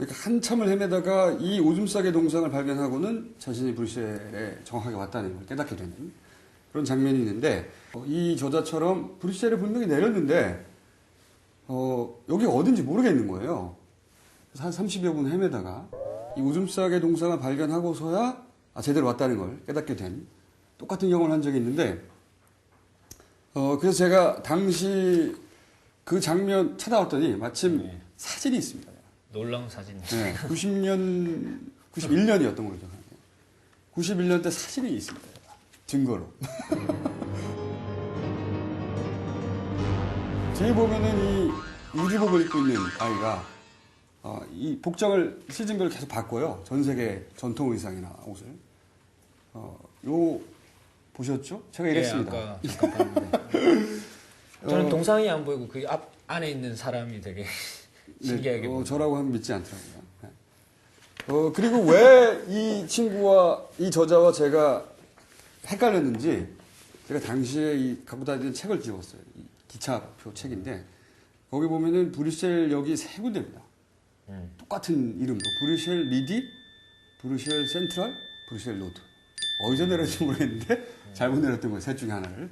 그러니까 한참을 헤매다가 이 오줌 싸개 동상을 발견하고는 자신이 브뤼셀에 정확하게 왔다는 걸 깨닫게 되는 그런 장면이 있는데 어, 이 저자처럼 브뤼셀에 분명히 내렸는데 어, 여기 어딘지 모르겠는 거예요. 한 30여 분 헤매다가 이 오줌 싸개 동상을 발견하고서야 아, 제대로 왔다는 걸 깨닫게 된 똑같은 경험을 한 적이 있는데 어, 그래서 제가 당시 그 장면 찾아왔더니 마침 네. 사진이 있습니다. 놀라운 사진. 네, 90년, 91년이었던 걸로 기억하네요. 91년 때 사진이 있습니다. 증거로. 뒤에 보면은 이 우주복을 입고 있는 아이가 어, 이 복장을 시즌별로 계속 바꿔요. 전 세계 전통 의상이나 옷을. 어, 요 보셨죠? 제가 이랬습니다. 예, 아까 봤는데. 저는 어. 동상이 안 보이고 그 앞 안에 있는 사람이 되게 신기하게 네, 어. 저라고 하면 믿지 않더라고요. 네. 어, 그리고 왜 이 친구와 이 저자와 제가 헷갈렸는지 제가 당시에 이 갖고 다니는 책을. 이 기차표 책인데 거기 보면은 브뤼셀 역이 세 군데입니다. 음. 똑같은 이름도 브뤼셀 미디, 브뤼셀 센트럴, 브뤼셀 로드. 어디서 내렸는지 모르겠는데 잘못 내렸던 거예요. 셋 중에 하나를.